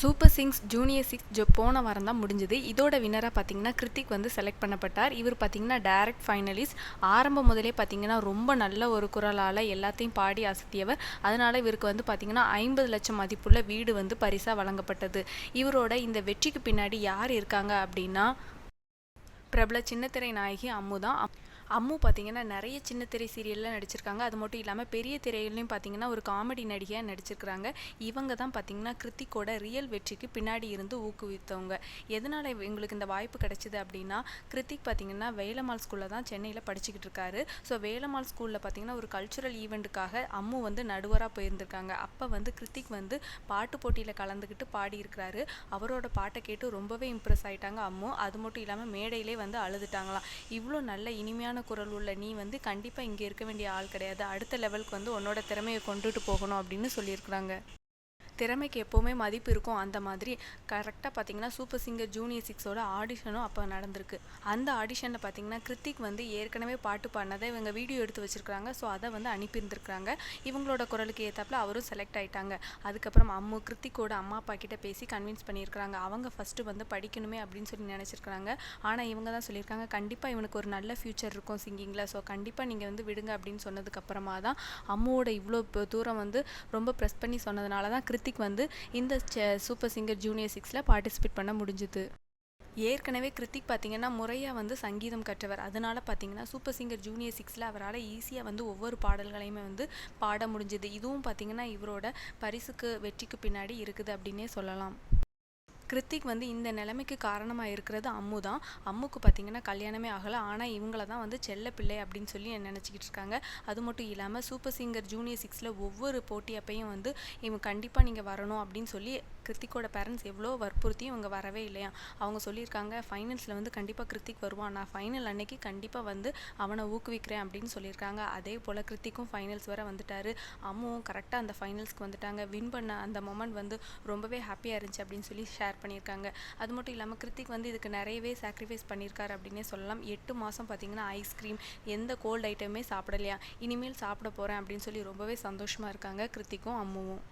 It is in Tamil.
Super singer junior six show போன வாரம் தான் முடிஞ்சது. இதோட வினராக பார்த்தீங்கன்னா கிருத்திக் வந்து செலக்ட் பண்ணப்பட்டார். இவர் பார்த்தீங்கன்னா டைரக்ட் ஃபைனலிஸ்ட் ஆரம்பம் முதலே பார்த்தீங்கன்னா ரொம்ப நல்ல ஒரு குரலால் எல்லாத்தையும் பாடி அசத்தியவர். அதனால் இவருக்கு வந்து பார்த்தீங்கன்னா ஐம்பது லட்சம் மதிப்புள்ள வீடு வந்து பரிசாக வழங்கப்பட்டது. இவரோட இந்த வெற்றிக்கு பின்னாடி யார் இருக்காங்க அப்படின்னா பிரபல சின்னத்திரை நாயகி அம்மு தான் அம்மு பார்த்தீங்கன்னா நிறைய சின்ன திரை சீரியலில் நடிச்சிருக்காங்க. அது மட்டும் இல்லாமல் பெரிய திரையிலையும் பார்த்தீங்கன்னா ஒரு காமெடி நடிகையாக நடிச்சிருக்கிறாங்க. இவங்க தான் பார்த்தீங்கன்னா கிருத்திக்கோட ரியல் வெற்றிக்கு பின்னாடி இருந்து ஊக்குவித்தவங்க. எதனால் எங்களுக்கு இந்த வாய்ப்பு கிடைச்சிது அப்படின்னா கிருத்திக் பார்த்திங்கன்னா வேலம்மாள் ஸ்கூலில் தான் சென்னையில் படிச்சுக்கிட்டு இருக்காரு. ஸோ வேலம்மாள் ஸ்கூலில் பார்த்தீங்கன்னா ஒரு கல்ச்சுரல் ஈவெண்ட்டுக்காக அம்மு வந்து நடுவராக போயிருந்திருக்காங்க. அப்போ வந்து கிருத்திக் வந்து பாட்டு போட்டியில் கலந்துக்கிட்டு பாடியிருக்கிறாரு. அவரோட பாட்டை கேட்டு ரொம்பவே இம்ப்ரெஸ் ஆயிட்டாங்க அம்மு. அது மட்டும் இல்லாமல் மேடையிலே வந்து அழுதுட்டாங்களாம். இவ்வளோ நல்ல இனிமையான குரல் உள்ள நீ வந்து கண்டிப்பாக இங்கே இருக்க வேண்டிய ஆள் கிடையாது. அடுத்த லெவலுக்கு வந்து உன்னோட திறமையை கொண்டுட்டு போகணும் அப்படின்னு சொல்லியிருக்கிறாங்க. திறமைக்கு எப்போவுமே மதிப்பு இருக்கும். அந்த மாதிரி கரெக்டாக பார்த்தீங்கன்னா சூப்பர் சிங்கர் ஜூனியர் சிக்ஸோட ஆடிஷனும் அப்போ நடந்திருக்கு. அந்த ஆடிஷனில் பார்த்தீங்கன்னா கிருத்திக் வந்து ஏற்கனவே பாட்டு பாடினதை இவங்க வீடியோ எடுத்து வச்சுருக்காங்க ஸோ அதை வந்து அனுப்பியிருந்திருக்காங்க இவங்களோட குரலுக்கு ஏற்றாப்புல அவரும் செலக்ட் ஆயிட்டாங்க. அதுக்கப்புறம் அம்மு கிருத்திக்கோட அம்மா அப்பா கிட்ட பேசி கன்வின்ஸ் பண்ணியிருக்கிறாங்க. அவங்க ஃபஸ்ட்டு வந்து படிக்கணுமே அப்படின்னு சொல்லி நினச்சிருக்கிறாங்க. ஆனால் இவங்க தான் சொல்லியிருக்காங்க கண்டிப்பாக இவனுக்கு ஒரு நல்ல ஃப்யூச்சர் இருக்கும் சிங்கிங்கில் ஸோ கண்டிப்பாக நீங்கள் வந்து விடுங்க அப்படின்னு சொன்னதுக்கப்புறமா தான் அம்முவோட இவ்வளோ தூரம் வந்து ரொம்ப ப்ரெஸ் பண்ணி சொன்னதுனால தான் கிருத்திக் வந்து இந்த சூப்பர் சிங்கர் ஜூனியர் சிக்ஸில் பார்ட்டிசிபேட் பண்ண முடிஞ்சுது. ஏற்கனவே கிருத்திக் பார்த்தீங்கன்னா முறையாக வந்து சங்கீதம் கற்றவர். அதனால பார்த்தீங்கன்னா சூப்பர் சிங்கர் ஜூனியர் சிக்ஸில் அவரால் ஈஸியாக வந்து ஒவ்வொரு பாடல்களையுமே வந்து பாட முடிஞ்சுது. இதுவும் பார்த்தீங்கன்னா இவரோட பரிசுக்கு வெற்றிக்கு பின்னாடி இருக்குது அப்படின்னே சொல்லலாம். கிருத்திக் வந்து இந்த நிலைமைக்கு காரணமாக இருக்கிறது அம்மு தான். அம்முக்கு பார்த்தீங்கன்னா கல்யாணமே ஆகலை. ஆனால் இவங்கள தான் வந்து செல்ல பிள்ளை அப்படின்னு சொல்லி நினச்சிக்கிட்டு இருக்காங்க. அது மட்டும் இல்லாமல் சூப்பர் சிங்கர் ஜூனியர் சிக்ஸில் ஒவ்வொரு போட்டி அப்பையும் வந்து இவங்க கண்டிப்பாக நீங்கள் வரணும் அப்படின்னு சொல்லி கிருத்திக்கோட பேரண்ட்ஸ் எவ்வளோ வற்புறுத்தியும் இவங்க வரவே இல்லையா? அவங்க சொல்லியிருக்காங்க ஃபைனல்ஸில் வந்து கண்டிப்பாக கிருத்திக் வருவான். நான் ஃபைனல் அன்னைக்கு கண்டிப்பாக வந்து அவனை ஊக்குவிக்கிறேன் அப்படின்னு சொல்லியிருக்காங்க. அதே போல் கிருத்திக்கும் ஃபைனல்ஸ் வர வந்துட்டார். அம்முவும் கரெக்டாக அந்த ஃபைனல்ஸ்க்கு வந்துட்டாங்க. வின் பண்ண அந்த மொமெண்ட் வந்து ரொம்பவே ஹாப்பியாக இருந்துச்சு அப்படின்னு சொல்லி ஷேர் பண்ணியிருக்காங்க. அது மட்டும் இல்லாமல் கிருத்திக் வந்து இதுக்கு நிறையவே சாக்ரிஃபைஸ் பண்ணியிருக்காரு அப்படின்னே சொல்லலாம். எட்டு மாதம் பார்த்தீங்கன்னா ஐஸ்கிரீம் எந்த கோல்ட் ஐட்டமே சாப்பிடலையா? இனிமேல் சாப்பிட போகிறேன் அப்படின்னு சொல்லி ரொம்பவே சந்தோஷமாக இருக்காங்க கிருத்திக்கும் அம்முவும்.